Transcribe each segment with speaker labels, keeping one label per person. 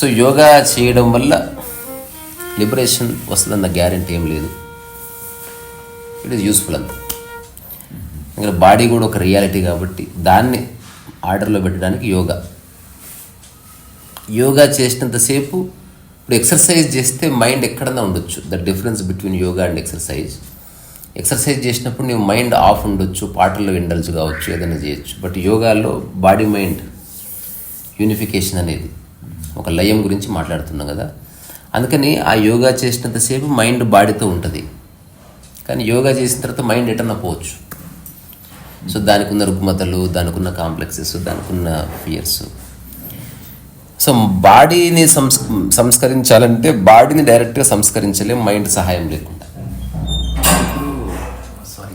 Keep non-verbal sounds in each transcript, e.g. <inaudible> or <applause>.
Speaker 1: So yoga చేయడం వల్ల liberation వస్తుందన్న గ్యారంటీ ఏం లేదు. ఇట్ ఈస్ యూస్ఫుల్ అంత. ఇంకా బాడీ కూడా ఒక రియాలిటీ కాబట్టి దాన్ని ఆర్డర్లో పెట్టడానికి యోగా. యోగా చేసినంతసేపు ఇప్పుడు ఎక్సర్సైజ్ చేస్తే మైండ్ ఎక్కడన్నా ఉండొచ్చు. The difference between yoga and exercise exercise చేసినప్పుడు నీ మైండ్ ఆఫ్ ఉండొచ్చు పాటల్లో విండల్స్ కావచ్చు ఏదైనా చేయొచ్చు. బట్ యోగాలో బాడీ మైండ్ యూనిఫికేషన్ అనేది ఒక లయం గురించి మాట్లాడుతున్నాం కదా. అందుకని ఆ యోగా చేసినంతసేపు మైండ్ బాడీతో ఉంటుంది. కానీ యోగా చేసిన తర్వాత మైండ్ ఎటన్నా పోవచ్చు సో దానికి ఉన్న రుగ్మతలు దానికి ఉన్న కాంప్లెక్సెస్ దానికి ఉన్న ఫియర్స్. సో బాడీని సంస్ సంస్కరించాలంటే బాడీని డైరెక్ట్గా సంస్కరించలేము మైండ్ సహాయం లేకుండా.
Speaker 2: సారీ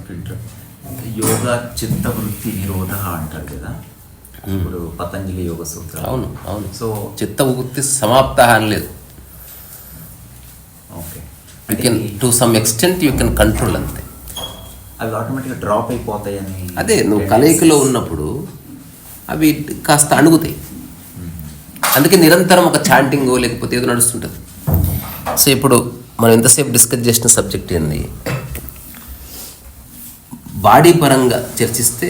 Speaker 2: యోగా చిత్తవృత్తి నిరోధ అంటారు కదా. ఇప్పుడు పతంజలి యోగ సూత్రాలు.
Speaker 1: అవును అవును.
Speaker 2: సో
Speaker 1: చిత్త ఉక్తి సమాప్త అని లేదు.
Speaker 2: Okay.
Speaker 1: You can to some extent you can control అంతే.
Speaker 2: అవి ఆటోమేటిక్గా డ్రాప్ అయిపోతాయని
Speaker 1: అదే నువ్వు కలయికలో ఉన్నప్పుడు అవి కాస్త అణుగుతాయి. అందుకే నిరంతరం ఒక చాంటింగ్ లేకపోతే ఏదో నడుస్తుంటుంది. సో ఇప్పుడు మనం ఎంతసేపు డిస్కస్ చేసిన సబ్జెక్ట్ ఏంది? బాడీ పరంగా చర్చిస్తే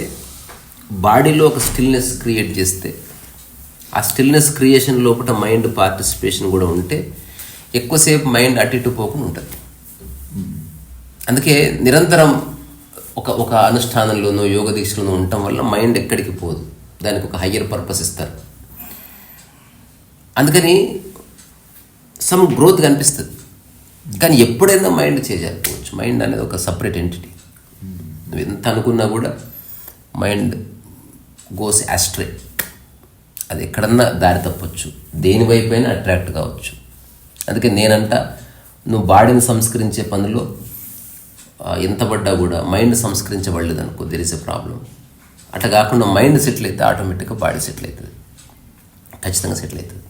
Speaker 1: బాడీలో ఒక స్టిల్నెస్ క్రియేట్ చేస్తే ఆ స్టిల్నెస్ క్రియేషన్ లోపల మైండ్ పార్టిసిపేషన్ కూడా ఉంటే ఎక్కువసేపు మైండ్ అటు ఇటు పోకుండా ఉంటుంది. అందుకే నిరంతరం ఒక ఒక అనుష్ఠానంలోనో యోగ దీక్షలోనో ఉండటం వల్ల మైండ్ ఎక్కడికి పోదు. దానికి ఒక హయ్యర్ పర్పస్ ఇస్తారు. అందుకని సమ్ గ్రోత్ కనిపిస్తుంది. కానీ ఎప్పుడైనా మైండ్ చేయకపోవచ్చు మైండ్ అనేది ఒక సపరేట్ ఎంటిటీ. నువ్వు ఎంత అనుకున్నా కూడా మైండ్ గోస్ యాస్ట్రే అది ఎక్కడన్నా దారి తప్పొచ్చు. దేని వైపైనా అట్రాక్ట్ కావచ్చు. అందుకే నేనంట నువ్వు బాడీని సంస్కరించే పనిలో ఎంత పడ్డా కూడా మైండ్ సంస్కరించబడలేదు అనుకో దెర్ ఇస్ ఎ ప్రాబ్లం అట్లా కాకుండా మైండ్ సెటిల్ అయితే ఆటోమేటిక్గా బాడీ సెటిల్ అవుతుంది. ఖచ్చితంగా సెటిల్ అవుతుంది.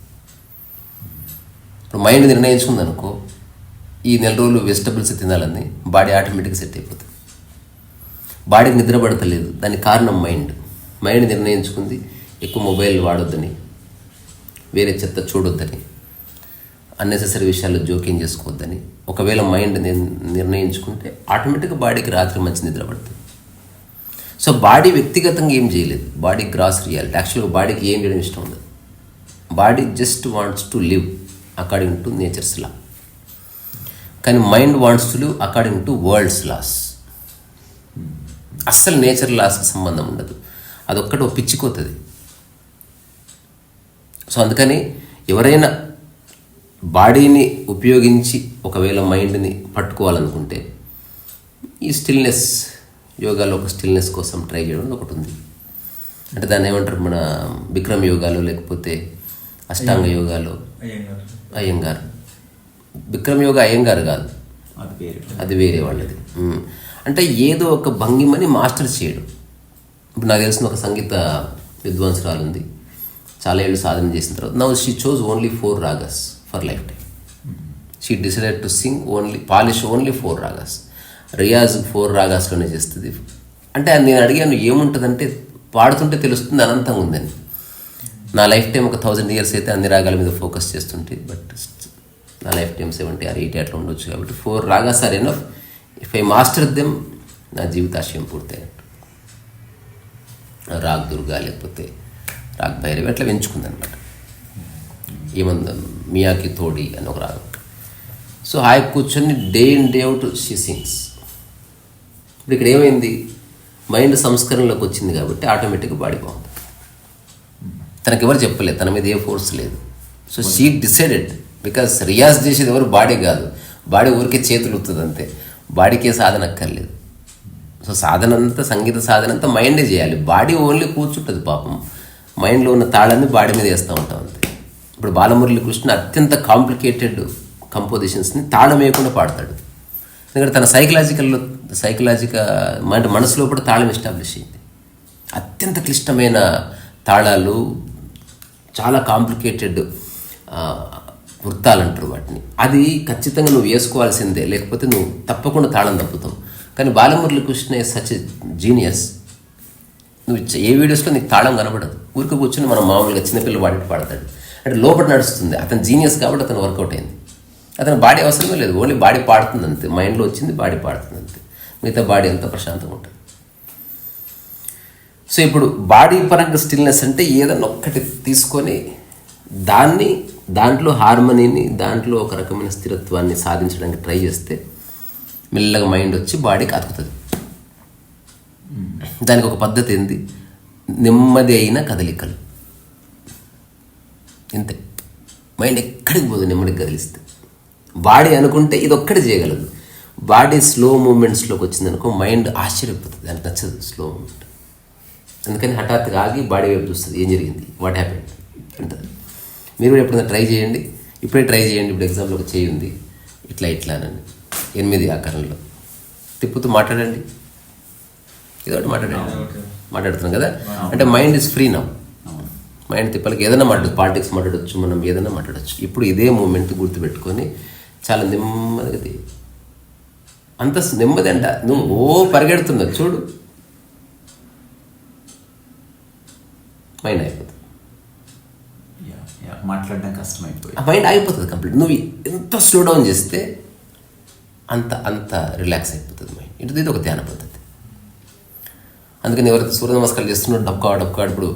Speaker 1: ఇప్పుడు మైండ్ నిర్ణయించుకుంది అనుకో ఈ నెల రోజులు వెజిటబుల్స్ తినాలని బాడీ ఆటోమేటిక్గా సెట్ అయిపోతుంది. బాడీకి నిద్ర పడతలేదు. దానికి కారణం మైండ్ మైండ్ నిర్ణయించుకుంది ఎక్కువ మొబైల్ వాడొద్దని వేరే చెత్త చూడొద్దని అన్నెసెసరీ విషయాల్లో జోక్యం చేసుకోవద్దని ఒకవేళ మైండ్ నిర్ణయించుకుంటే ఆటోమేటిక్గా బాడీకి రాత్రి మంచి నిద్ర పడుతుంది. సో బాడీ వ్యక్తిగతంగా ఏం చేయలేదు. Body gross reality. యాక్చువల్గా బాడీకి ఏం చేయడం ఇష్టం ఉండదు. Body just wants to live according to nature's law కానీ mind wants to live according to world's laws అస్సలు నేచర్ లాస్కి సంబంధం ఉండదు. అదొక్కటి ఒక పిచ్చిపోతుంది సో అందుకని ఎవరైనా బాడీని ఉపయోగించి ఒకవేళ మైండ్ని పట్టుకోవాలనుకుంటే ఈ స్టిల్నెస్ యోగాలో ఒక స్టిల్నెస్ కోసం ట్రై చేయడం ఒకటి ఉంది అంటే దాన్ని ఏమంటారు మన విక్రమ్ యోగాలో లేకపోతే అష్టాంగ యోగాలో అయ్యంగారు. విక్రమ్ యోగా అయ్యంగారు కాదు.
Speaker 2: అది
Speaker 1: వేరే. వాళ్ళది. అంటే ఏదో ఒక భంగిమని మాస్టర్ చేయడం. ఇప్పుడు నాకు తెలిసిన ఒక సంగీత విద్వాంసురాలు ఉంది. చాలా ఏళ్ళు సాధన చేసిన తర్వాత now she chose only four ragas for life time she decided to sing only polish only four ragas Riyaz four రాగాస్లోనే చేస్తుంది. అంటే నేను అడిగాను ఏముంటుందంటే పాడుతుంటే తెలుస్తుంది అనంతంగా ఉందని. నా లైఫ్ టైం ఒక థౌజండ్ ఇయర్స్ అయితే అన్ని రాగాల మీద ఫోకస్ చేస్తుంటే బట్ నా life time seventy or eighty అట్లా ఉండొచ్చు కాబట్టి four ragas are enough if I master them నా జీవితాశయం పూర్తయింది. రాగ్ దుర్గా లేకపోతే రాగ్ భైరవి అట్లా పెంచుకుందనమాట ఏమంది? మియాకి తోడి అని ఒక రాగం. సో హాయ్ కూర్చొని day in day out she sings. ఇప్పుడు ఇక్కడ ఏమైంది? మైండ్ సంస్కరణలోకి వచ్చింది కాబట్టి ఆటోమేటిక్గా బాడీ బాగుంది. తనకెవరు చెప్పలేదు. తన మీద ఏ ఫోర్స్ లేదు. సో షీ డిసైడెడ్ బికాస్ రియాజ్ చేసేది ఎవరు? బాడీ కాదు. బాడీ ఊరికే చేతులు వస్తుంది అంతే. బాడీకే సాధన అక్కర్లేదు. సో సాధన అంతా సంగీత సాధన అంతా మైండే చేయాలి. బాడీ ఓన్లీ కూర్చుంటుంది పాపం. మైండ్లో ఉన్న తాళాన్ని బాడీ మీద వేస్తూ ఉంటాం అంతే. ఇప్పుడు బాలమురళి కృష్ణ అత్యంత కాంప్లికేటెడ్ కంపోజిషన్స్ని తాళం వేయకుండా పాడతాడు. ఎందుకంటే తన సైకలాజికల్లో సైకలాజికల్ అంటే మనసులో కూడా తాళం ఎస్టాబ్లిష్ అయింది. అత్యంత క్లిష్టమైన తాళాలు చాలా కాంప్లికేటెడ్ వృత్తాలు అంటారు వాటిని. అది ఖచ్చితంగా నువ్వు వేసుకోవాల్సిందే. లేకపోతే నువ్వు తప్పకుండా తాళం తప్పుతావు. కానీ బాలమురళి కృష్ణ సచ్ జీనియస్ నువ్వు ఏ వీడియోస్లో నీకు తాళం కనబడదు. ఊరికి కూర్చొని మనం మామూలుగా చిన్నపిల్ల పాడినట్టు పాడతాడు. అంటే లోపల నడుస్తుంది. అతను జీనియస్ కాబట్టి అతను వర్కౌట్ అయింది. అతని బాడీ అవసరమే లేదు. ఓన్లీ బాడీ పాడుతుంది అంతే. మైండ్లో వచ్చింది బాడీ పాడుతుంది అంతే. మిగతా బాడీ అంతా ప్రశాంతంగా ఉంటుంది. సో ఇప్పుడు బాడీ పరంగా స్టిల్నెస్ అంటే ఏదన్నా ఒక్కటి తీసుకొని దాన్ని దాంట్లో హార్మనీని దాంట్లో ఒక రకమైన స్థిరత్వాన్ని సాధించడానికి ట్రై చేస్తే మెల్లగా మైండ్ వచ్చి బాడీకి అతుకుతుంది. దానికి ఒక పద్ధతి ఏంది? నెమ్మది అయిన కదలికలు. ఇంతే. మైండ్ ఎక్కడికి పోదు నెమ్మదికి కదిలిస్తే. బాడీ అనుకుంటే ఇది ఒక్కటి చేయగలదు బాడీ స్లో మూమెంట్స్లోకి వచ్చిందనుకో మైండ్ ఆశ్చర్యపోతుంది. దానికి నచ్చదు స్లో మూమెంట్ అందుకని హఠాత్తుగా ఆగి బాడీ వైపు చూస్తుంది. ఏం జరిగింది? వాట్ హ్యాపెండ్ అంటుంది. మీరు కూడా ఎప్పుడైనా ట్రై చేయండి. ఇప్పుడే ట్రై చేయండి. ఇప్పుడు ఎగ్జామ్లో ఒక చేయి ఉంది. ఇట్లా ఇట్లా అని. ఎనిమిది ఆకారంలో. తిప్పుతూ మాట్లాడండి. ఏదో ఒకటి మాట్లాడండి మాట్లాడుతున్నాం కదా? అంటే mind is free now mind తిప్పలకి ఏదైనా మాట్లాడచ్చు పాలిటిక్స్ మాట్లాడచ్చు మనం ఏదైనా మాట్లాడచ్చు. ఇప్పుడు ఇదే మూమెంట్ గుర్తుపెట్టుకొని చాలా నెమ్మదిగా తీ అంత నెమ్మది అంట. నువ్వు ఓ పరిగెడుతున్నావు చూడు. మైండ్ అయిపోతుంది
Speaker 2: మాట్లాడడం కష్టమైపోయి
Speaker 1: ఆ మైండ్ ఆగిపోతుంది కంప్లీట్. నువ్వు ఎంత స్లో డౌన్ చేస్తే అంత అంత రిలాక్స్ అయిపోతుంది మైండ్ ఇది ఇది ఒక ధ్యాన పద్ధతి. అందుకని ఎవరైతే సూర్య నమస్కారాలు చేస్తున్నాడు డబ్కా డబ్కా ఇప్పుడు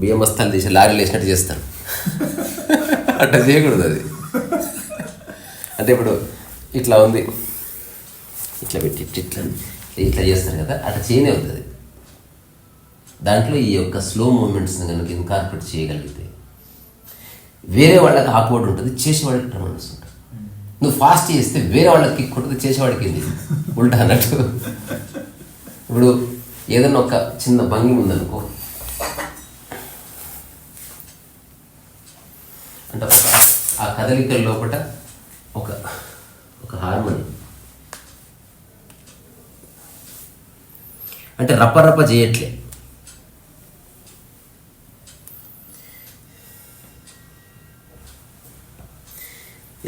Speaker 1: బియ్యం బస్తాలు తీసి లారీలు వేసినట్టు చేస్తారు. <laughs> అట్లా చేయకూడదు అది. అంటే ఇప్పుడు ఇట్లా ఉంది. ఇట్లా పెట్టి ఇట్లా ఇట్లా చేస్తారు కదా అట్లా చేయనే అవుతుంది దాంట్లో ఈ యొక్క స్లో మూమెంట్స్ని కనుక ఇన్కార్పొరేట్ చేయగలిగితే వేరే వాళ్ళకి ఆక్వర్డ్ ఉంటుంది చేసేవాడికి ట్రమనస్ ఉంటుంది. నువ్వు ఫాస్ట్ చేస్తే వేరే వాళ్ళకి కొడుకు చేసేవాడికి ఏంది? ఉల్టా అన్నట్టు. ఇప్పుడు ఏదైనా ఒక చిన్న భంగి ఉందనుకో. అంటే ఒక ఆ కదలికల లోపల ఒక ఒక హార్మోని. అంటే రప్ప చేయట్లే.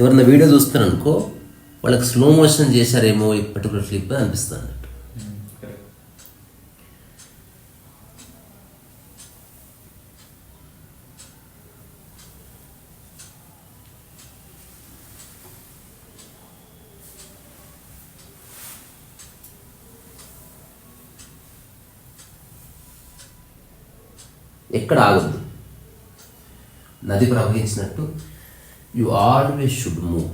Speaker 1: ఎవరన్నా వీడియో చూస్తున్నారు అనుకో వాళ్ళకి స్లో మోషన్ చేశారేమో ఈ పర్టికులర్ క్లిప్ అనిపిస్తుంది. అన్నట్టు ఎక్కడ ఆగద్దు. నది ప్రవహించినట్టు యు ఆల్వేస్ షుడ్ మూవ్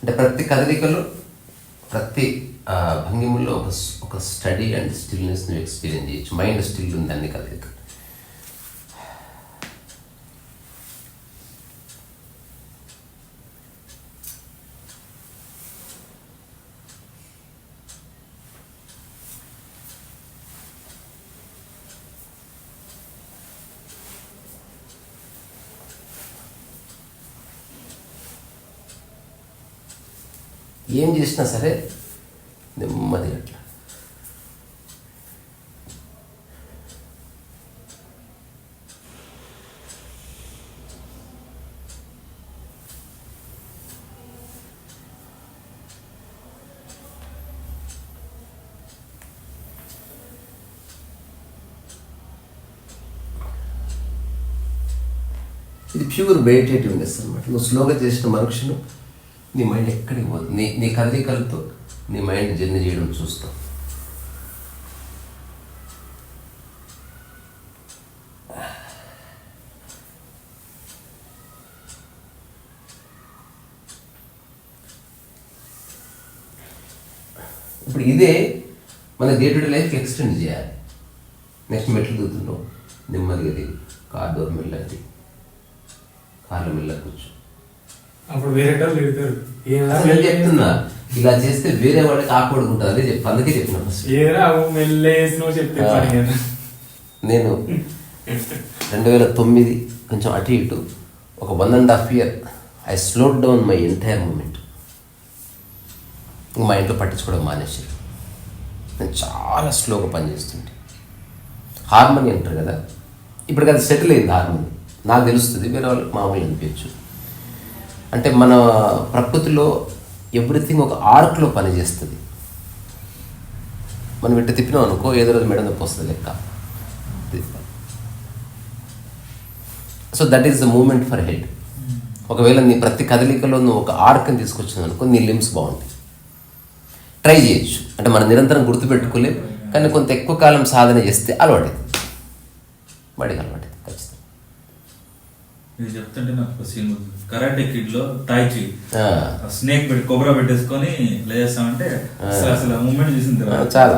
Speaker 1: అంటే ప్రతి కదలికలో ప్రతి భంగిముల్లో భంగిమలో ఒక ఒక స్టడీ అండ్ స్టిల్నెస్ ఎక్స్పీరియన్స్ చేయొచ్చు. మైండ్ స్టిల్ ఉంది అన్ని కదలిక ఏం చేసినా సరే నెమ్మది అట్లా. ఇది ప్యూర్ మెడిటేటివ్నెస్ అనమాట నువ్వు స్లోగా చేసిన మనుషులు నీ మైండ్ ఎక్కడికి పోతుంది నీ నీ కదలికలతో నీ మైండ్ జర్నీ చేయడం చూస్తాం. ఇప్పుడు ఇదే మన day to day life extend చేయాలి. నెక్స్ట్ మెట్లు దిగుతున్నావు నెమ్మదిగా దిగు. కార్ డోర్ మెల్లది కార్లు
Speaker 3: మెల్ల తిడతారు.
Speaker 1: నేను చెప్తున్నా ఇలా చేస్తే వేరే వాళ్ళకి ఆకూడదు ఉంటుంది అదే చెప్పి అందుకే చెప్పిన ఫస్ట్
Speaker 3: ఏరా మెల్లేసినో చెప్తే
Speaker 1: ఆ.
Speaker 3: పని కదా.
Speaker 1: నేను రెండు వేల తొమ్మిది కొంచెం అటు ఇటు ఒక one and half year I slowed down my entire moment. మా ఇంట్లో పట్టించుకోవడం మానేసారు నేను చాలా స్లోగా పనిచేస్తుంటే హార్మోని అంటారు కదా ఇప్పుడు అది సెటిల్ అయింది హార్మోన్. నాకు తెలుస్తుంది వేరే వాళ్ళకి మామూలు అనిపించచ్చు అంటే మన ప్రకృతిలో ఎవ్రీథింగ్ ఒక ఆర్క్లో పనిచేస్తుంది. మనం ఇట్ట తిప్పినాం అనుకో ఏదో రోజు మేడం నొప్పి వస్తుంది లెక్క. So that is the moment for head. ఒకవేళ నీ ప్రతి కదలికలో నువ్వు ఒక ఆర్క్ని తీసుకొచ్చింది అనుకో నీ లిమ్స్ బాగుంటాయి. ట్రై చేయొచ్చు. అంటే మనం నిరంతరం గుర్తుపెట్టుకోలేం కానీ కొంత ఎక్కువ కాలం సాధన చేస్తే అలవాటు బడికి అలవాటు
Speaker 4: ఇది చెప్తుంటే నాకు సీన్ కరాటే కిడ్లో తాయిచి
Speaker 1: ఆ.
Speaker 4: స్నేక్ పెట్టి కొబ్బరి పెట్టేసుకొని లేస్తామంటే అసలు అసలు మూమెంట్ చూసిన
Speaker 1: ఆ, చాలా.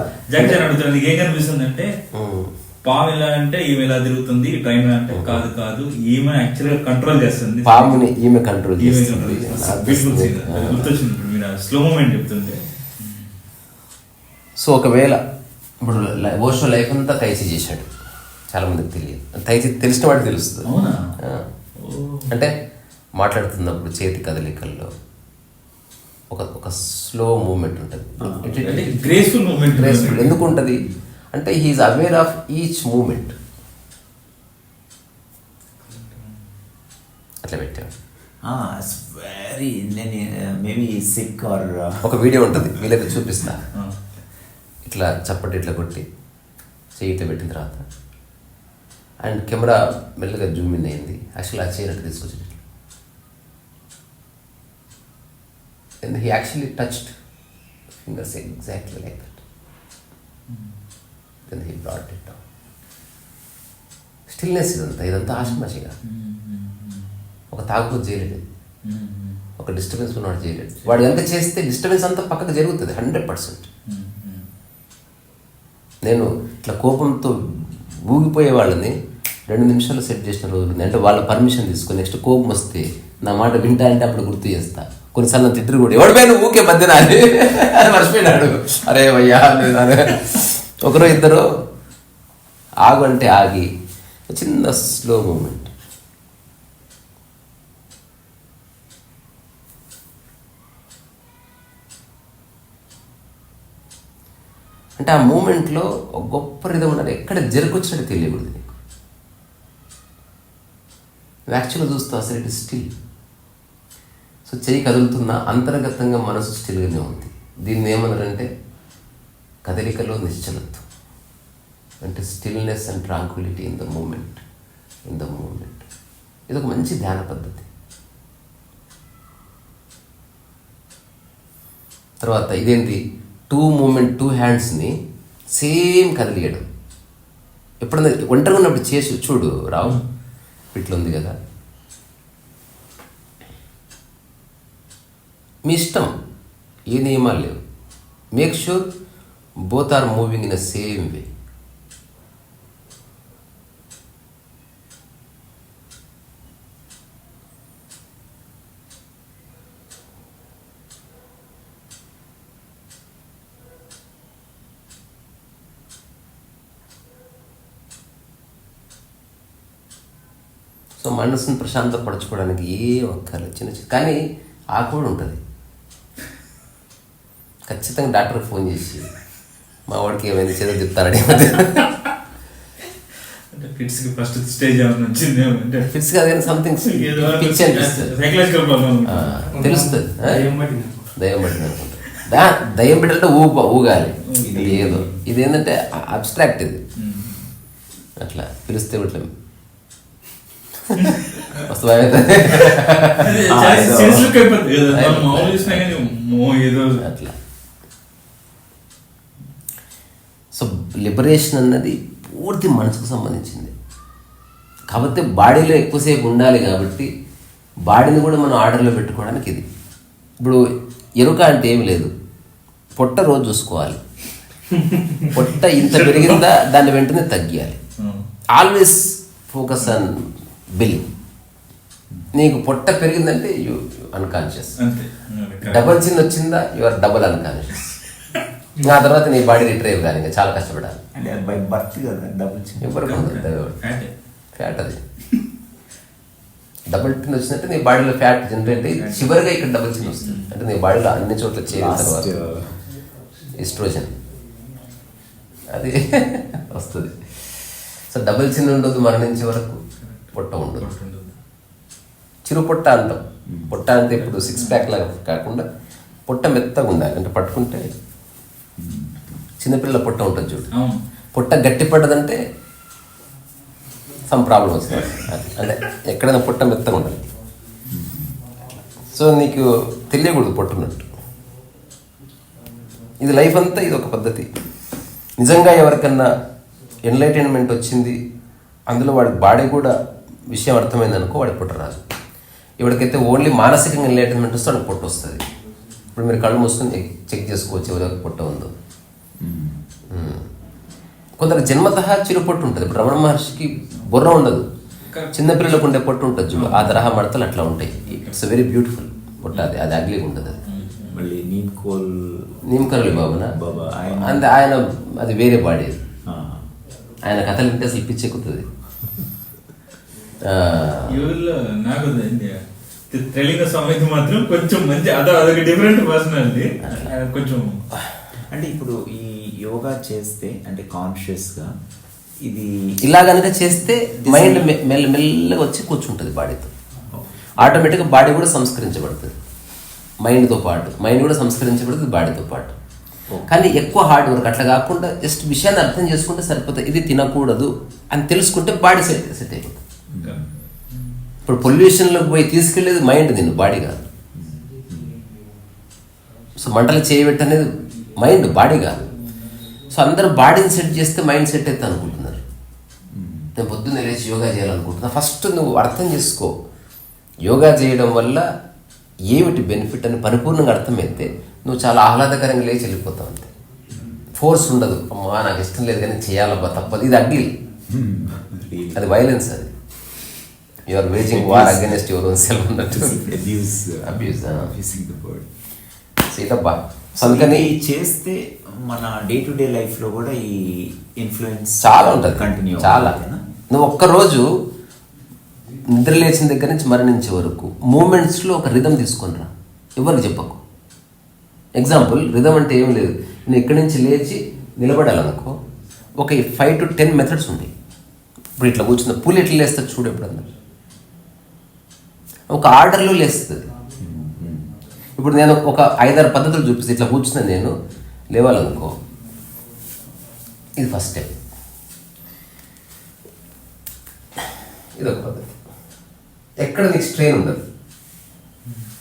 Speaker 4: నీకు ఏం కనిపిస్తుంది అంటే. పాము ఎలా అంటే ఈమె ఇలా తిరుగుతుంది ట్రైన్ అంటే కాదు కాదు ఈమె యాక్చువల్గా కంట్రోల్ చేస్తుంది.
Speaker 1: పాముని ఈమె కంట్రోల్
Speaker 4: ఈమె. అది గుర్తొచ్చింది ఇప్పుడు మీరు స్లో మూమెంట్ చెప్తుంటే.
Speaker 1: సో ఒకవేళ ఇప్పుడు ఓషో లైఫ్ అంతా తైచి చేశాడు. చాలా మందికి తెలియదు. తైచి తెలిసిన వాడికి తెలుస్తుంది.
Speaker 4: అవునా?
Speaker 1: అంటే మాట్లాడుతున్నప్పుడు చేతి కదలికల్లో ఒక ఒక స్లో మూమెంట్ ఉంటుంది.
Speaker 4: అంటే గ్రేస్ఫుల్ మూమెంట్
Speaker 1: గ్రేస్ఫుల్ ఎందుకు ఉంటుంది. అంటే he is aware of each moment అట్లా పెట్టాడు.
Speaker 2: వెరీ నేను మేబీ సిక్ ఆర్
Speaker 1: ఒక వీడియో ఉంటుంది వీళ్ళకి చూపిస్తా. ఇట్లా చప్పటి ఇట్లా కొట్టి చెయ్యి ఇట్లా పెట్టిన తర్వాత. అండ్ కెమెరా మెల్లగా జూమ్ ఇన్ అయింది. యాక్చువల్లీ ఆ చేయనట్టు తీసుకొచ్చినట్లు and he actually touched fingers exactly like that then he brought it stillness ఇదంతా ఇదంతా ఆశమాషిగా ఒక తాగుబోతు చేయలేదు ఒక డిస్టర్బెన్స్ ఉన్నవాడు చేయలేడు వాడు ఎంత చేస్తే డిస్టర్బెన్స్ అంతా పక్కకు జరుగుతుంది హండ్రెడ్ పర్సెంట్ నేను ఇట్లా కోపంతో ఊగిపోయే వాళ్ళని రెండు నిమిషాలు సెట్ చేసిన రోజులు అంటే వాళ్ళ పర్మిషన్ తీసుకొని నెక్స్ట్ కోపం వస్తే నా మాట వింటా అంటే అప్పుడు గుర్తు చేస్తా. కొన్నిసార్లు నా తిట్టరు కూడా ఎవడిపోయిన ఊకే మధ్యన అని మర్చిపోయినాడు. అరే అయ్యా ఒకరు ఇద్దరు ఆగు అంటే ఆగి చిన్న స్లో మూమెంట్ అంటే ఆ మూమెంట్లో ఒక గొప్ప రిధం ఉండాలి. ఎక్కడ జరుకొచ్చినట్టు తెలియకూడదు. యాక్చువల్గా చూస్తే అసలు ఇట్ స్టిల్. సో చెయ్యి కదులుతున్న అంతర్గతంగా మనసు స్టిల్గానే ఉంది. దీన్ని ఏమన్నారంటే కదలికలో నిశ్చలత్వం. అంటే stillness and tranquility in the moment. In the moment. ఇది ఒక మంచి ధ్యాన పద్ధతి. తర్వాత ఇదేంటి? టూ మూమెంట్ టూ హ్యాండ్స్ని సేమ్ కదిలియడం. ఎప్పుడన్నా ఒంటరిగా ఉన్నప్పుడు చేసి చూడు రావు. ఇట్లా ఉంది కదా. మీ ఇష్టం ఏ నియమాలు లేవు. Make sure both are moving in a same way మనసుని ప్రశాంతపరచుకోవడానికి ఏ ఒక్కర్లేదు చిన్న చిన్న కానీ ఆ కూడా ఉంటుంది. ఖచ్చితంగా డాక్టర్కి ఫోన్ చేసి మా వాడికి ఏమైంది? చదువు చెప్తారని
Speaker 4: అంటే కిడ్స్కి ఫస్ట్ స్టేజ్ ఏమైనా వచ్చింది అంటే
Speaker 1: ఫిక్స్ కాదు కానీ సంథింగ్ అనిపిస్తుంది. తెలుస్తుంది?
Speaker 3: దయ్యం
Speaker 1: అనుకుంటా. దా దయ్యం పెట్టాలంటే ఊప ఊగాలి. ఇది ఏదో. ఇది ఏంటంటే అబ్స్ట్రాక్ట్ ఇది. అట్లా పిలిస్తే ఇట్లా మస్తు భయం అవుతుంది.
Speaker 4: సీరియస్ లుక్ అయిపోతుంది కదా మనం మామూలు చూసినా కానీ మో <laughs> ఏదో
Speaker 1: అట్లా. సో లిబరేషన్ అన్నది పూర్తి మనసుకు సంబంధించింది. కాకపోతే బాడీలో ఎక్కువసేపు ఉండాలి కాబట్టి బాడీని కూడా మనం ఆర్డర్లో పెట్టుకోవడానికి ఇది. ఇప్పుడు ఎరుక అంటే ఏమి లేదు. పొట్ట రోజు చూసుకోవాలి. పొట్ట ఇంత <laughs> పెరిగిందా దాన్ని వెంటనే తగ్గియాలి. ఆల్వేస్ ఫోకస్ ఆన్ బిల్ నీకు పొట్ట పెరిగిందంటే యూ అన్కాన్షియస్ డబల్ చిన్ వచ్చిందా? యు ఆర్ డబల్ అన్కాన్షియస్ ఆ తర్వాత నీ బాడీ రిట్రైవ్ కానీ ఇంకా చాలా కష్టపడాలి.
Speaker 2: చిన్న
Speaker 1: ఫ్యాట్ అది. డబుల్ చిన్ వచ్చినట్టు నీ బాడీలో ఫ్యాట్ జనరేట్ అయ్యి చివరిగా ఇక్కడ డబుల్ చిన్ వస్తుంది. అంటే నీ బాడీలో అన్ని చోట్ల చేరిన తర్వాత
Speaker 2: uh,
Speaker 1: ఈస్ట్రోజన్ అది <laughs> వస్తుంది. సో సో డబుల్ చిన్న ఉండదు మరణించే వరకు పొట్ట ఉండదు. చిరు పొట్ట అంటాం పొట్ట అంటే ఇప్పుడు సిక్స్ ప్యాక్ లాగా కాకుండా పొట్ట మెత్తగా ఉండాలి. అంటే పట్టుకుంటే చిన్నపిల్లల పొట్ట ఉంటుంది చూడు. పొట్ట గట్టి పడ్డదంటే సమ్ ప్రాబ్లం వస్తుంది. అంటే ఎక్కడైనా పొట్ట మెత్తగా ఉండాలి. సో నీకు తెలియకూడదు పొట్టున్నట్టు ఇది లైఫ్ అంతా ఇది ఒక పద్ధతి. నిజంగా ఎవరికన్నా ఎన్లైటైన్మెంట్ వచ్చింది అందులో వాడి బాడీ కూడా విషయం అర్థమైంది అనుకో వాడి పొట్ట రాదు. ఎవరికైతే ఓన్లీ మానసికంగా ఎన్లైటైన్మెంట్ వస్తే వాడికి పొట్ట వస్తుంది. ఇప్పుడు మీరు కళ్ళు మూసుకొని చెక్ చేసుకోవచ్చు ఎవరికి పొట్ట ఉందో. కొందరు జన్మత చిరుపొట్టు ఉంటుంది. ఇప్పుడు రమణ మహర్షికి బుర్ర ఉండదు. చిన్నపిల్లలకు ఉండే పొట్టు ఉంటుంది చూడు. ఆ తరహా మడతలు అట్లా ఉంటాయి. ఇట్స్ వెరీ బ్యూటిఫుల్ పొట్ట అది. అది అగ్లీగా ఉంటుంది అది.
Speaker 2: మళ్ళీ నీమ్ కోల్
Speaker 1: నిమ్కరలి బాబునా?
Speaker 2: బాబా ఆయన.
Speaker 1: అంటే ఆయన అది వేరే బాడీ ఆయన కథలు వింటే అసలు పిచ్చెక్కుతుంది. <laughs>
Speaker 4: ఊళ్ళో నాకు తెలియని సమేత మాత్రం కొంచెం మంచి అదో అదొక డిఫరెంట్ పర్సనాలిటీ కొంచెం
Speaker 2: అంటే ఇప్పుడు ఈ యోగా చేస్తే అంటే కాన్షియస్గా ఇది
Speaker 1: ఇలా కనుక చేస్తే మైండ్ మెల్ల మెల్లగా వచ్చి కూర్చుంటుంది బాడీతో. ఆటోమేటిక్గా బాడీ కూడా సంస్కరించబడుతుంది. మైండ్తో పాటు. మైండ్ కూడా సంస్కరించబడుతుంది బాడీతో పాటు. కానీ ఎక్కువ హార్డ్ వర్క్ అట్లా కాకుండా జస్ట్ విషయాన్ని అర్థం చేసుకుంటే సరిపోతుంది. ఇది తినకూడదు అని తెలుసుకుంటే బాడీ సెట్ సెట్ అయిపోతుంది. ఇప్పుడు పొల్యూషన్లోకి పోయి తీసుకెళ్ళేది మైండ్ నిన్ను బాడీ కాదు. సో మంటలు చేయబెట్టి అనేది మైండ్ బాడీ కాదు. సో అందరూ బాడీని సెట్ చేస్తే మైండ్ సెట్ అవుతుంది అనుకుంటున్నారు. నేను పొద్దున్నే లేచి యోగా చేయాలనుకుంటున్నా. ఫస్ట్ నువ్వు అర్థం చేసుకో. యోగా చేయడం వల్ల ఏమిటి బెనిఫిట్ అని పరిపూర్ణంగా అర్థమైతే నువ్వు చాలా ఆహ్లాదకరంగా లేచి వెళ్ళిపోతావు అంతే. ఫోర్స్ ఉండదు. అమ్మా నాకు ఇష్టం లేదు కానీ చేయాలబ్బా తప్పదు. ఇది అగ్లీ <laughs> అది వైలెన్స్ అది. Your waging war against your own self అన్నట్టు
Speaker 2: abuse
Speaker 1: Abuse, ah.
Speaker 2: Abusing the word
Speaker 1: సీతబ్బా అందుకని
Speaker 2: చేస్తే మన డే టు డే లైఫ్లో కూడా ఈ ఇన్ఫ్లుయెన్స్
Speaker 1: చాలా ఉంటుంది.
Speaker 2: కంటిన్యూ
Speaker 1: చాలా. నువ్వు ఒక్కరోజు నిద్ర లేచిన దగ్గర నుంచి మరణించే వరకు మూమెంట్స్లో ఒక రిధం తీసుకొనిరా ఎవరికి చెప్పకు. ఎగ్జాంపుల్ రిధం అంటే ఏం లేదు. నేను ఇక్కడి నుంచి లేచి నిలబడాలనుకో ఒక ఫైవ్ టు టెన్ మెథడ్స్ ఉన్నాయి. ఇప్పుడు ఇట్లా కూర్చున్న పూలు ఎట్లా లేస్తుంది చూడు ఎప్పుడన్నా. ఒక ఆర్డర్లో లేస్తుంది. ఇప్పుడు నేను ఒక ఐదారు పద్ధతులు చూపిస్తే. ఇట్లా కూర్చున్నా నేను లేవాలనుకో. ఇది ఫస్ట్ స్టెప్. ఇది ఒక పద్ధతి. ఎక్కడ నీకు స్ట్రెయిన్ ఉండదు.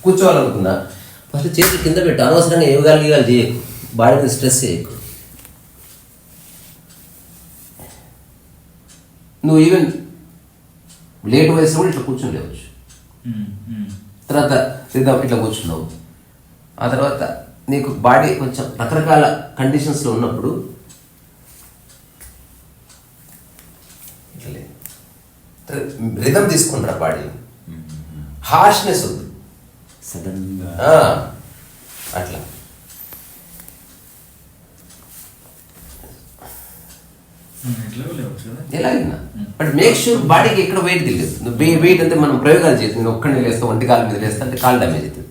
Speaker 1: కూర్చోవాలనుకున్నా ఫస్ట్ చేతులు కింద పెట్టు. అనవసరంగా ఏవి గీగాలు చేయకు. బాడీని స్ట్రెస్ చేయకు. నువ్వు ఈవెన్ లేట్ వయసు కూడా ఇట్లా కూర్చొని లేవచ్చు. తర్వాత సిద్ధం ఇట్లా కూర్చున్నావు. ఆ తర్వాత నీకు బాడీ కొంచెం రకరకాల కండిషన్స్లో ఉన్నప్పుడు రిధం తీసుకుంటారా బాడీ. హార్ష్నెస్ వద్దు.
Speaker 2: సడన్గా.
Speaker 1: ఆ, అట్లా
Speaker 4: ఉమ్, ఎట్లా లేవచ్చు కదా
Speaker 1: ఎలాగైనా బట్ మేక్ షూర్ బాడీకి ఎక్కడ వెయిట్ తెలియదు. నువ్వు వెయిట్ అంటే మనం ప్రయోగాలు చేసి నేను ఒక్కడిని లేస్తా ఒంటి కాలు మీద లేస్తా అంటే కాలు డ్యామేజ్ అవుతుంది.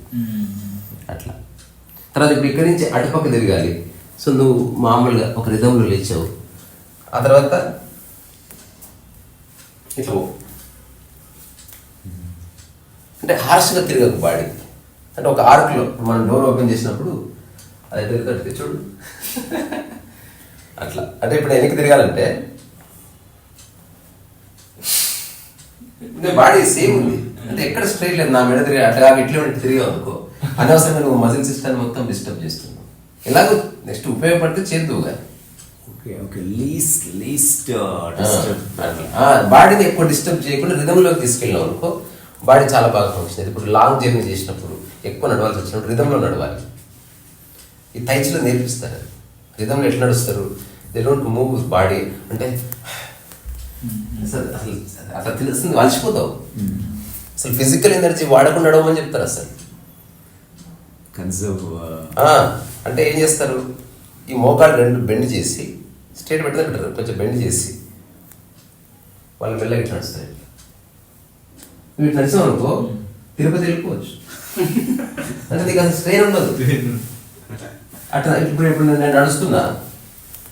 Speaker 1: అట్లా. తర్వాత ఇప్పుడు ఇక్కడి నుంచి అటుపక్క తిరగాలి. సో నువ్వు మామూలుగా ఒక రిధంలో లేచావు. ఆ తర్వాత ఇట్లా. అంటే హార్ష్గా తిరగకు బాడీ. అంటే ఒక ఆర్క్లో మనం డోర్ ఓపెన్ చేసినప్పుడు అది తిరుగుతుంది చూడు. అట్లా. అంటే ఇప్పుడు వెనక్కి తిరగాలంటే? బాడీ సేమ్ ఉంది. అంటే ఎక్కడ స్ట్రైట్ లేదు. నా మెడ తిరిగి అట్లా ఇట్లా ఉండి తిరిగావు అనుకో. అనవసరంగా నువ్వు మజిల్ సిస్టమ్ మొత్తం డిస్టర్బ్ చేస్తున్నావు. ఎలాగో నెక్స్ట్ ఉపయోగపడితే చేద్దువు కానీ
Speaker 2: లీస్ట్
Speaker 1: బాడీని ఎక్కువ డిస్టర్బ్ చేయకుండా రిధంలోకి తీసుకెళ్ళాం అనుకో బాడీ చాలా బాగా ఫంక్షన్ అవుతుంది ఇప్పుడు లాంగ్ జర్నీ చేసినప్పుడు ఎక్కువ నడవాల్సి వచ్చినప్పుడు రిధంలో నడవాలి. ఈ తైచిలో నేర్పిస్తారు. రిధంలో ఎట్లా నడుస్తారు? దే డోంట్ మూవ్ బాడీ అంటే అసలు అసలు అట్లా తెలుస్తుంది అలసిపోతావు అసలు ఫిజికల్ ఎనర్జీ వాడకుండా నడవమని చెప్తారు అసలు.
Speaker 2: కన్సర్వ్
Speaker 1: ఆ, అంటే ఏం చేస్తారు? ఈ మోకాలు రెండు బెండ్ చేసి స్ట్రేట్ పెడితే పెట్టారు కొంచెం బెండ్ చేసి వాళ్ళు మెల్లగా ఇట్లా నడుస్తారు. ఇట్లా. నువ్వు ఇట్లా నడిచావు అనుకో తిరుపతి వెళ్ళిపోవచ్చు. <laughs> అంటే నీకు అసలు స్ట్రెయిన్ ఉండదు. అట్లా ఇప్పుడు ఇప్పుడు నేను నడుస్తున్నా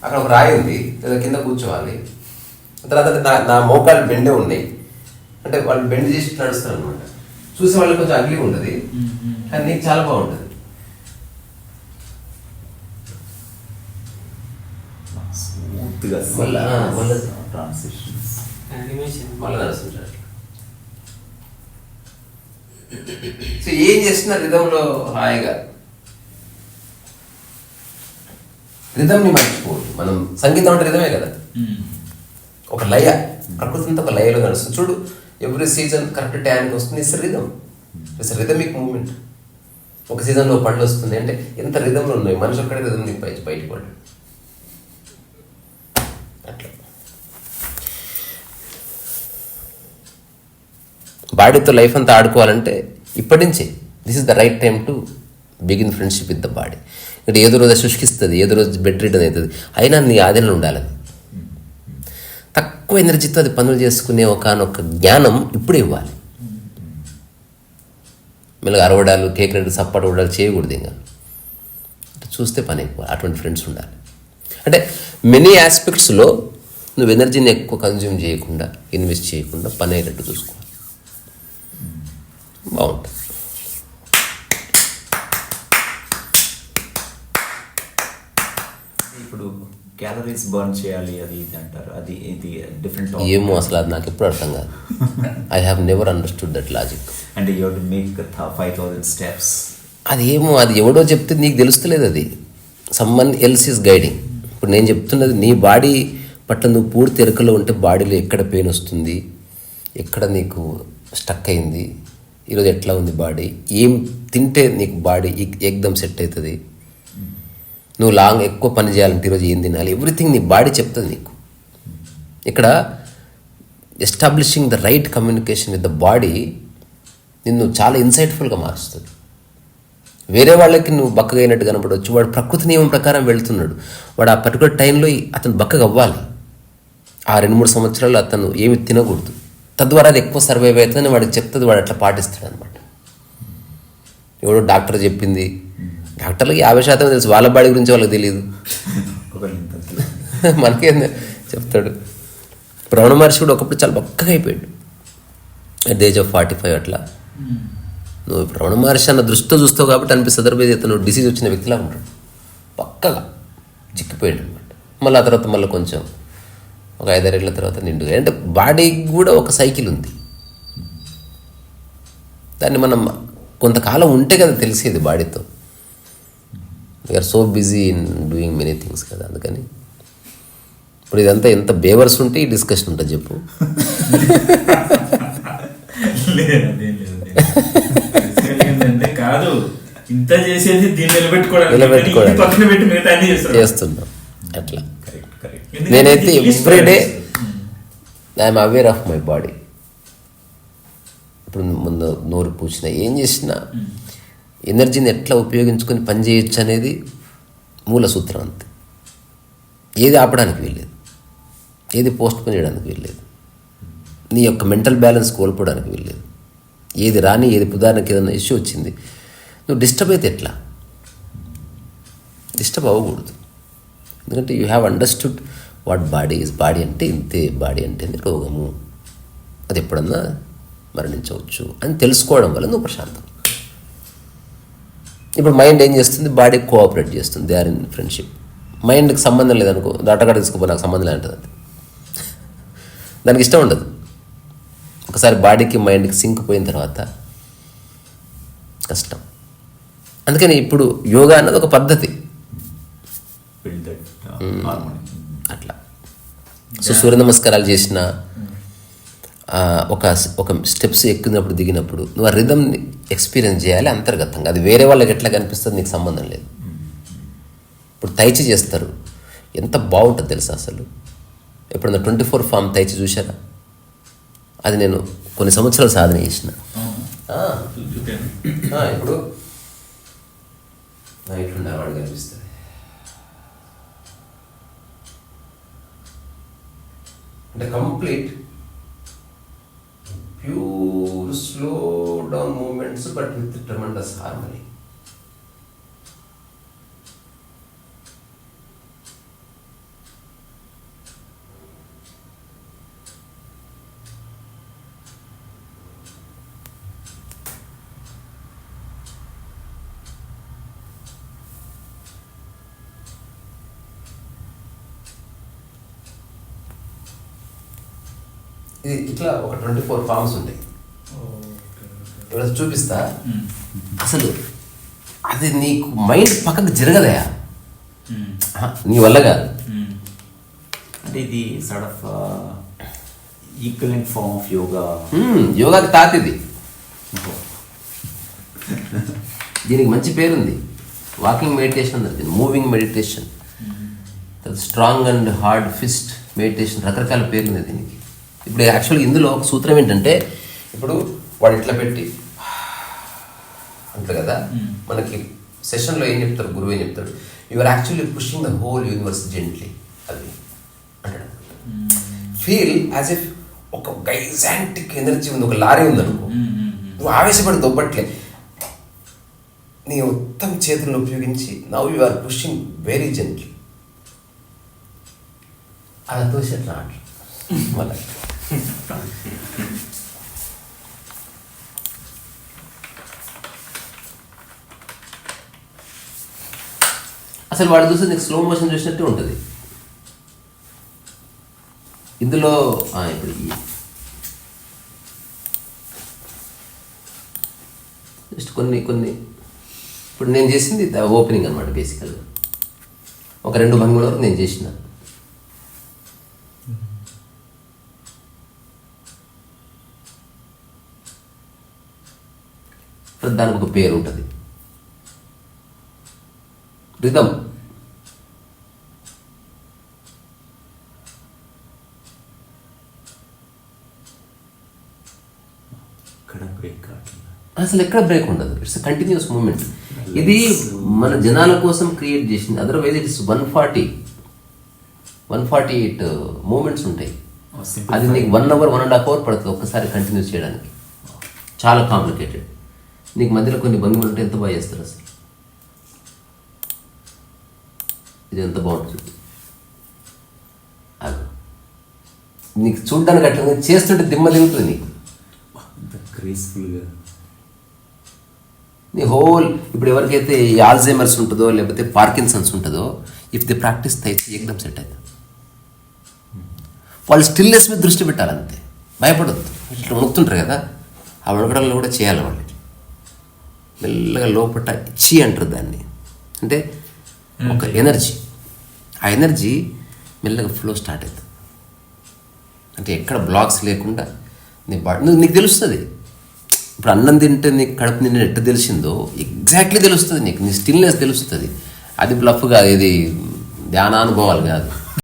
Speaker 1: అక్కడ ఒక రాయి ఉంది లేదా కింద కూర్చోవాలి. తర్వాత నా నా మోకాళ్ళు బెండే ఉన్నాయి. అంటే వాళ్ళు బెండ్ చేసి నడుస్తారు అనమాట చూసే వాళ్ళకి కొంచెం అగ్లీ ఉంటుంది. కానీ నీకు చాలా బాగుంటుంది. సో ఏం చేస్తున్నా రిధంలో హాయిగా? రిధంని మర్చిపోవద్దు. మనం సంగీతం అంటే రిధమే కదా. ఒక లయ. ప్రకృతి అంతా ఒక లయలో నడుస్తుంది. చూడు ఎవ్రీ సీజన్ కరెక్ట్ టైంకి వస్తుంది. It's rhythm it's rhythmic moment ఒక సీజన్లో పళ్ళు వస్తుంది. అంటే ఎంత రిధంలో ఉన్నాయి? మనిషి ఒక్కడే రిధం నీకు బయట బయటకు పడ్డాడు అట్లా. బాడీతో లైఫ్ అంతా ఆడుకోవాలంటే ఇప్పటి నుంచే this is the right time to begin friendship with the body అంటే ఏదో రోజు శుష్కిస్తుంది ఏదో రోజు బెడ్ రిటర్న్ అవుతుంది. అయినా నీ ఆధీనంలో ఉండాలి అది. తక్కువ ఎనర్జీతో అది పనులు చేసుకునే ఒకనొక జ్ఞానం ఇప్పుడే ఇవ్వాలి. మళ్ళీ అరవడాలు కేక్ రెండు సప్పటి వడాలు చేయకూడదు ఇంకా. చూస్తే పని ఎక్కువ అటువంటి ఫ్రెండ్స్ ఉండాలి. అంటే మెనీ ఆస్పెక్ట్స్లో నువ్వు ఎనర్జీని ఎక్కువ కన్జ్యూమ్ చేయకుండా ఇన్వెస్ట్ చేయకుండా పని అయ్యేటట్టు చూసుకోవాలి. బాగుంటుంది.
Speaker 2: క్యాలరీస్ బర్న్ చేయాలి అది ఇది అంటారు. అది ఇది డిఫరెంట్
Speaker 1: ఏమో అసలు అది నాకు ఎప్పుడు అర్థం కాదు. I have never understood that logic
Speaker 2: అంటే you to make five thousand steps
Speaker 1: అది ఏమో అది ఎవడో చెప్తే నీకు తెలుస్తలేదు అది. సమ్మన్ ఎల్స్ ఈస్ గైడింగ్ ఇప్పుడు నేను చెప్తున్నది నీ బాడీ పట్ల నువ్వు పూర్తి ఎరుకలో ఉంటే బాడీలో ఎక్కడ పెయిన్ వస్తుంది? ఎక్కడ నీకు స్టక్ అయింది? ఈరోజు ఎట్లా ఉంది బాడీ? ఏం తింటే నీకు బాడీ ఎగ్దమ్ సెట్ అవుతుంది? నువ్వు లాంగ్ ఎక్కువ పని చేయాలంటే ఈరోజు ఏం తినాలి? ఎవ్రీథింగ్ నీ బాడీ చెప్తుంది నీకు. ఇక్కడ establishing the right communication with the body నిన్ను చాలా ఇన్సైట్ఫుల్గా మారుస్తుంది. వేరే వాళ్ళకి నువ్వు బక్కగా అయినట్టు కనపడవచ్చు. వాడు ప్రకృతి నియమం ప్రకారం వెళ్తున్నాడు. వాడు ఆ పర్టికులర్ టైంలో అతను బక్కగా అవ్వాలి. ఆ రెండు మూడు సంవత్సరాలు అతను ఏమి తినకూడదు. తద్వారా అది ఎక్కువ సర్వైవ్ అవుతుందని వాడికి చెప్తుంది. వాడు అట్లా పాటిస్తాడు అనమాట ఎవడో డాక్టర్ చెప్పింది. డాక్టర్లకి యాభై శాతం తెలుసు. వాళ్ళ బాడీ గురించి వాళ్ళకి తెలియదు మనకేం చెప్తాడు. రమణ మహర్షి కూడా ఒకప్పుడు చాలా బక్కగా అయిపోయాడు. At the age of forty five అట్లా నువ్వు ఇప్పుడు రమణ మహర్షి అన్న దృష్టితో చూస్తావు కాబట్టి అనిపిస్తుంది. అదర్వైజ్ ఇతను డిసీజ్ వచ్చిన వ్యక్తిలా ఉంటాడు పక్కగా చిక్కిపోయాడు అనమాట మళ్ళీ ఆ తర్వాత మళ్ళీ కొంచెం ఒక ఐదారేళ్ళ తర్వాత నిండుగా అంటే బాడీకి కూడా ఒక సైకిల్ ఉంది. దాన్ని మనం కొంతకాలం ఉంటే కదా తెలిసేది బాడీతో. We are so busy in doing many things కదా అందుకని. ఇప్పుడు ఇదంతా ఎంత బేవర్స్ ఉంటే ఈ డిస్కషన్ ఉంటుంది చెప్పు.
Speaker 4: కాదు ఇంత చేసేది దీన్ని నిలబెట్టుకోవడానికి
Speaker 1: నిలబెట్టుకోవడానికి.
Speaker 4: ఇది పక్కన పెట్టి మిగతా అన్ని చేస్తారు
Speaker 1: చేస్తున్నాం. అట్లా. నేనైతే every day. I'm aware of my body ఇప్పుడు ముందు నోరు పూసిన ఏం చేసినా ఎనర్జీని ఎట్లా ఉపయోగించుకొని పనిచేయచ్చు అనేది మూల సూత్రం అంతే. ఏది ఆపడానికి వీల్లేదు. ఏది పోస్ట్ పోన్ చేయడానికి వీల్లేదు. నీ యొక్క మెంటల్ బ్యాలెన్స్ కోల్పోవడానికి వీల్లేదు. ఏది రాని ఏది ఉదాహరణకి ఏదైనా ఇష్యూ వచ్చింది నువ్వు డిస్టర్బ్ అయితే ఎట్లా? డిస్టర్బ్ అవ్వకూడదు. ఎందుకంటే you have understood what body is. Body అంటే ఇంతే బాడీ అంటే రోగము. అది ఎప్పుడన్నా మరణించవచ్చు అని తెలుసుకోవడం వల్ల నువ్వు ప్రశాంతం. ఇప్పుడు మైండ్ ఏం చేస్తుంది? బాడీ కోఆపరేట్ చేస్తుంది. దే ఆర్ ఇన్ ఫ్రెండ్షిప్ మైండ్కి సంబంధం లేదనుకో డాక్టర్ తీసుకుపో నాకు సంబంధం లేదంటుంది అది దానికి ఇష్టం ఉండదు. ఒకసారి బాడీకి మైండ్కి సింక్ పోయిన తర్వాత కష్టం. అందుకని ఇప్పుడు యోగా అన్నది ఒక పద్ధతి.
Speaker 2: హార్మోని
Speaker 1: అట్లా. సో సూర్య నమస్కారాలు చేసిన ఆ, ఒక ఒక స్టెప్స్ ఎక్కినప్పుడు దిగినప్పుడు నువ్వు ఆ రిధమ్ని ఎక్స్పీరియన్స్ చేయాలి అంతర్గతంగా. అది వేరే వాళ్ళకి ఎట్లా కనిపిస్తుంది నీకు సంబంధం లేదు. ఇప్పుడు తైచి చేస్తారు. ఎంత బాగుంటుంది తెలుసా అసలు? ఎప్పుడన్నా ట్వంటీ ఫోర్ ఫామ్ తైచి చూసారా అది నేను కొన్ని సంవత్సరాలు సాధన చేసిన. ఇప్పుడు కనిపిస్తుంది అంటే complete difference but with tremendous harmony. ఇది ఇట్లా ఒక ట్వంటీ ఫోర్ ఫార్మ్స్ ఉంటాయి ఎవరైనా చూపిస్తా? అసలు అది నీకు మైండ్ పక్కకు జరగదయా? నీ వల్ల కాదు.
Speaker 2: అంటే ఇది sort of equivalent form of yoga
Speaker 1: యోగాకి తాతిది దీనికి మంచి పేరుంది. వాకింగ్ మెడిటేషన్ దీన్ని. Moving meditation strong and hard fist meditation రకరకాల పేర్లు ఉన్నాయి దీనికి. ఇప్పుడు యాక్చువల్గా ఇందులో ఒక సూత్రం ఏంటంటే ఇప్పుడు వాడు ఇట్లా పెట్టి అంటారు కదా? మనకి సెషన్లో ఏం చెప్తారు? గురువు ఏం చెప్తాడు? Your actually pushing the whole universe gently అది అంటాడు. ఫీల్ యాజ్ ఇఫ్ ఒక గైజాంటిక్ ఎనర్జీ ఉంది. ఒక లారీ ఉంది అనుకో. నువ్వు ఆవేశపడి దొబ్బట్లే. నీ మొత్తం చేతులను ఉపయోగించి now you are pushing very gently అలా తోసేట్లా మళ్ళీ. <laughs> అసలు వాడు చూస్తే నీకు స్లో మోషన్ చూసినట్టే ఉంటుంది. ఇందులో ఇప్పుడు జస్ట్ కొన్ని కొన్ని. ఇప్పుడు నేను చేసింది ఓపెనింగ్ అనమాట బేసికల్గా ఒక రెండు భంగుల వరకు నేను చేసిన. దానికి ఒక పేరు ఉంటుంది.
Speaker 2: కావట్లేదు
Speaker 1: అసలు ఎక్కడ బ్రేక్ ఉండదు. ఇట్స్ కంటిన్యూస్ మూమెంట్ ఇది మన జనాల కోసం క్రియేట్ చేసింది. Otherwise it's one forty one forty eight moments ఉంటాయి.
Speaker 2: Oh,
Speaker 1: అది నీకు one hour one and half hour పడుతుంది ఒక్కసారి కంటిన్యూస్ చేయడానికి. చాలా కాంప్లికేటెడ్ నీకు మధ్యలో కొన్ని భంగిమలు ఉంటే ఎంత బాగా చేస్తారు అసలు? ఇది ఎంత బాగుంటుంది అది నీకు చూడడానికి అట్లా చేస్తుంటే దిమ్మ దిగుతుంది నీకు.
Speaker 2: గ్రేస్ఫుల్గా
Speaker 1: నీ హోల్ ఇప్పుడు ఎవరికైతే ఈ ఆల్జైమర్స్ ఉంటుందో లేకపోతే పార్కిన్సన్స్ ఉంటుందో ఇఫ్ ది ప్రాక్టీస్ అయితే ఏకదం సెట్ అవుతుంది వాళ్ళు స్టిల్నెస్ మీద దృష్టి పెట్టాలంతే. భయపడద్దు. ఇట్లా ఉణుకుతుంటారు కదా. ఆ ఉణకడంలో కూడా చేయాలి వాళ్ళు మెల్లగా లోపట ఇచ్చి అంటారు దాన్ని. అంటే ఒక ఎనర్జీ ఆ ఎనర్జీ మెల్లగా ఫ్లో స్టార్ట్ అవుతుంది అంటే ఎక్కడ బ్లాక్స్ లేకుండా నీ బాడీ నువ్వు నీకు తెలుస్తుంది. ఇప్పుడు అన్నం తింటే నీకు కడుపు నిన్న ఎట్ట తెలిసిందో ఎగ్జాక్ట్లీ తెలుస్తుంది నీకు. నీ స్టిల్నెస్ తెలుస్తుంది. అది బ్లఫ్ కాదు ఇది ధ్యానానుభవాలు కాదు.